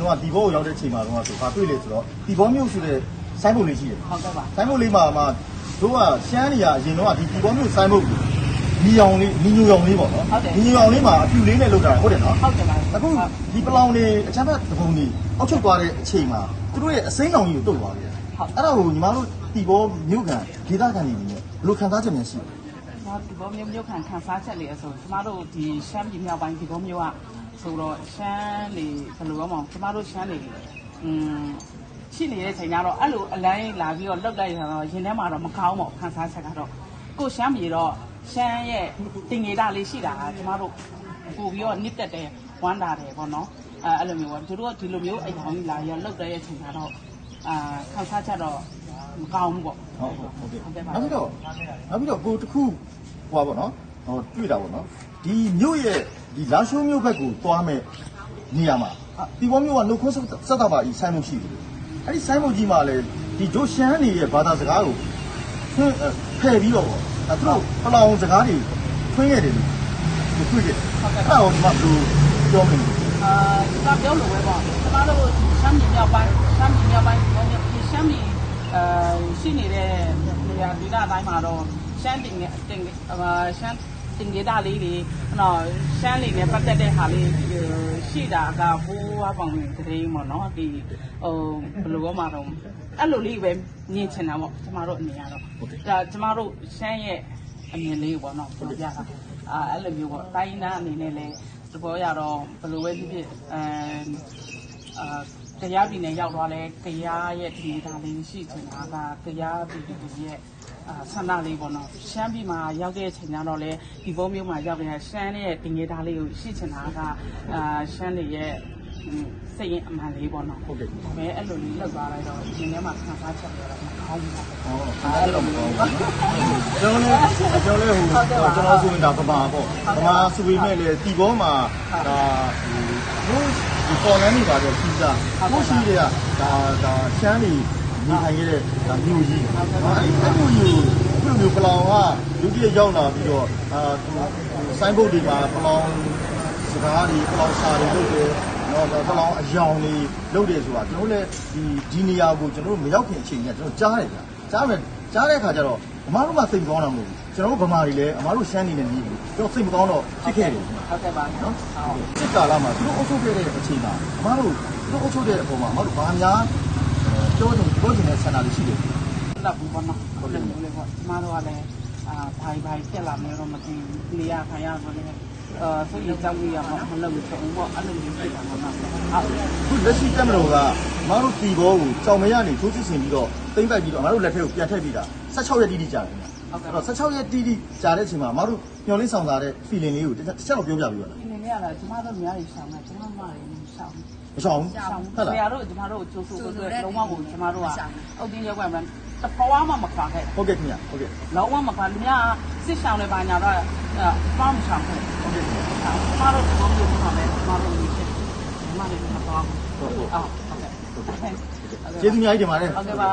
တော့ဒီဘောကိုရောက်တဲ့အချိန်မှာတော့ဆိုဘာတွေ့လဲဆိုတော့ဒီဘောမျိုးဆိုတဲ့ဆိုင်းဘုတ်လေးရှိတယ်ဟုတ်ကဲ့ပါဆိုင်းဘုတ်လေးမှာမှတို့ကရှမ်းနေရအရင်တော့ဒီဒီဘောမျိုးဆိုင်းဘုတ်နီအောင်လေးနီညိုအောင်လေးပေါ့နော်နီညိုအောင်လေးမှာအပြူလေးနဲ့လောက်တာဟုတ်တယ်နော်ဟုတ်ကဲ့ပါအခုဒီပလောင်တွေအချမ်းဖတ်သဘုံတွေအောက်ချုပ်သွားတဲ့အချိန်မှာသူတို့ရဲ့အစိမ်းကောင်ကြီးကိုတုတ်သွားတယ်အဲ့ဒါကိုညီမတို့ဒီဘောမြို့ကန်ဒေသခံတွေနေဘယ်လိုခံစားချက်များရှိလဲဒါဒီဘောမျိုးမျိုးခံခံစားချက်လေးအဆိုကျမတို့ဒီရှမ်းပြည်မြောက်ပိုင်းဒီဘောမျိုးက ဆိုတော့ရှမ်းလေဘယ်လိုပြောမလဲကျမတို့ရှမ်းလေอืมရှိနေတဲ့အချိန်ကျတော့အဲ့လိုအလိုင်းလာပြီးတော့လောက်လိုက်တာတော့ရင်ထဲမှာတော့မကောင်းပါဘူးခံစားချက်ကတော့ကိုရှမ်းပြည်တော့ရှမ်းရဲ့တင်ငေတာလေးရှိတာကကျမတို့ပို့ပြီးတော့နစ်တက်တယ်ဝမ်းတာတယ်ပေါ့နော်အဲအဲ့လိုမျိုးပေါ့သူတို့ကဒီလိုမျိုးအယောင်ကြီးလာရလောက်တဲ့အချိန်ကျတော့အာခံစားချက်တော့မကောင်းဘူးပေါ့ဟုတ်ဟုတ်ဟုတ်ကဲ့ဟုတ်ကဲ့ပါနောက်ပြီးတော့နောက်ပြီးတော့ကိုတစ်ခုဟိုပါပေါ့နော်ဟိုတွေ့တာပေါ့နော်ဒီမြို့ရဲ့ ဒီလာရှိုးမြို့ဘက်ကိုသွားမဲ့နေရာမှာအာဒီဘောမျိုးကနှုတ်ခွန်းဆက်တာပါဤဆိုင်းမှုရှိတယ်အဲ့ဒီဆိုင်းမှုကြီးမှာလေဒီဒိုရှမ်းနေရဲ့ဘာသာစကားကိုဖွင့်ဖယ်ပြီးတော့ပေါ့အဲ့သူတို့ပလောင်စကားတွေဖွင့်ရတယ်လို့တွေ့တယ်အဲ့ဒါကိုဒီမှာဘယ်လိုပြောမလဲအာဒါပြောလို့ပဲပေါ့ကျမတို့ရှမ်းပြည်မြောက်ပိုင်းရှမ်းပြည်မြောက်ပိုင်းဒီရှမ်းပြည်အဲရှိနေတဲ့နေရာဒီနာတိုင်းမှာတော့ရှမ်းတင်ငယ်တင်အာရှမ်း တင်ကြတာလေးတွေနော်ရှမ်းလေးနဲ့ပတ်သက်တဲ့ဟာလေးရှိတာကဘိုးဝါပောင်တဲ့တဲ့ပေါ့နော်ဒီဟိုဘယ်လိုပြောမှာတော့အဲ့လိုလေးပဲမြင်ချင်တာပေါ့ကျမတို့အနေရတော့ဒါကျမတို့ရှမ်းရဲ့အမြင်လေးပေါ့နော်ပြောပြတာအာအဲ့လိုမျိုးပေါ့တိုင်းသားအနေနဲ့လည်းသဘောရတော့ဘယ်လိုပဲဖြစ်ဖြစ်အဲအာ တရားပြည်နယ်ရောက်သွားလဲတရားရဲ့ဒီဒါလေးရှိချင်တာကတရားပြည်သူရဲ့အာဆန္ဒလေးပေါ့နော်ရှမ်းပြည်မှာရောက်တဲ့အချိန်ကျတော့လေဒီဘုံမျိုးမှာရောက်နေတဲ့ရှမ်းရဲ့တင်ငယ်သားလေးကိုရှိချင်တာကအာရှမ်းတွေရဲ့စိတ်ရင်အမှန်လေးပေါ့နော်ဟုတ်ကဲ့ဒါပေမဲ့အဲ့လိုလေးလောက်သွားလိုက်တော့ဒီထဲမှာခံစားချက်တွေတော့မကောင်းဘူးပေါ့ဟောအဲ့လိုမဟုတ်ဘူးကျွန်တော်လည်းကျွန်တော်လည်းဟိုကျွန်တော်ဆိုရင်ဒါပမာပေါ့ပမာဆိုပေမဲ့လေဒီဘောမှာဒါဟို ဒီပေါ်လန်းနေပါတော့စီစားဟိုရှိတဲ့ကဒါဒါရှမ်းနေနေထိုင်ခဲ့တဲ့ဒါမြို့ကြီးအဲ့ဒီအဲ့လိုမျိုးဘယ်လိုမျိုးပလောင်ကဒုတိယရောက်လာပြီးတော့အာဆိုင်းဘုတ်ဒီမှာပလောင်စကားတွေပလောင်စာတွေလုပ်တယ်တော့ပလောင်အယောင်တွေလုပ်တယ်ဆိုတာကျွန်တော်လည်းဒီဒီနေရာကိုကျွန်တော်တို့မရောက်ခင်အချိန်ကကျွန်တော်ကြားတယ်ဗျာကြားမယ်ကြားတဲ့အခါကျတော့အမားတို့မှစိတ်မကောင်းတာမဟုတ်ဘူး ကျွန်တော်တို့ဗမာတွေလည်းအမားတို့ရှမ်းနေနေနေပြီကျွန်တော်စိတ်မကောင်းတော့ဖြစ်ခဲ့တယ်ဟုတ်ကဲ့ပါနော်ဟုတ်စစ်ကာလမှာသူတို့အုပ်ချုပ်ခဲ့တဲ့အချိန်မှာအမားတို့သူတို့အုပ်ချုပ်တဲ့အပေါ်မှာအမားတို့ဘာများပြောချင်ပြောချင်တဲ့ဆန္ဒတွေရှိတယ်လောက်ဘူးပေါ့နော်ဟုတ်တယ်မျိုးလေးပေါ့ကျမတို့ကလည်းအာဘိုင်ဘိုင်ပြက်လာမယ်တော့မသိဘူးနေရခိုင်ရဆိုလည်းအာဆိုရင်ကြောက်ရမှာမလုပ်ချင်ဘူးပေါ့အဲ့လိုမျိုးဖြစ်တာပေါ့နော်ဟုတ်ခုလက်ရှိတက်မလို့ကအမားတို့တီဘောကိုကြောင်မရနေထိုးစစ်ဆင်ပြီးတော့တိမ့်ပိုက်ပြီးတော့အမားတို့လက်ထဲကိုပြန်ထည့်ပြီးတာ16ရက်တိတိကြာတယ် အဲ့တော့16ရက်တိတိကြာတဲ့အချိန်မှာအမားတို့ညှော်လေးဆောင်စားတဲ့ feeling လေးကိုတစ်ချက်တော့ပြောပြပြီးပါလားဒီနေ့ကလည်းကျမတို့များနေဆောင်တယ်ကျမမတွေဆောင်မဆောင်ဘူးဆောင်ဟုတ်ဆလားရာတို့ကျမတို့ကျိုးဆိုအတွက်လုံးဝကိုကျမတို့ကအုတ်တင်းရောက်ပြန်တဖွာမှမခွာခဲ့ဟုတ်ကဲ့ခင်ဗျဟုတ်ကဲ့လုံးဝမခွာလူများစစ်ဆောင်တွေပါညာတော့အဲပေါင်းဆောင်ခဲ့ဟုတ်ကဲ့ကျမတို့ဒီလိုမျိုးမှာပဲကျမတို့နေဖြစ်ကျမတို့မတော်ဘူးဟုတ်ဟုတ်အော်ဟုတ်ကဲ့ဟုတ်ကဲ့ကျေးဇူးအများကြီးတင်ပါတယ်ဟုတ်ကဲ့ပါ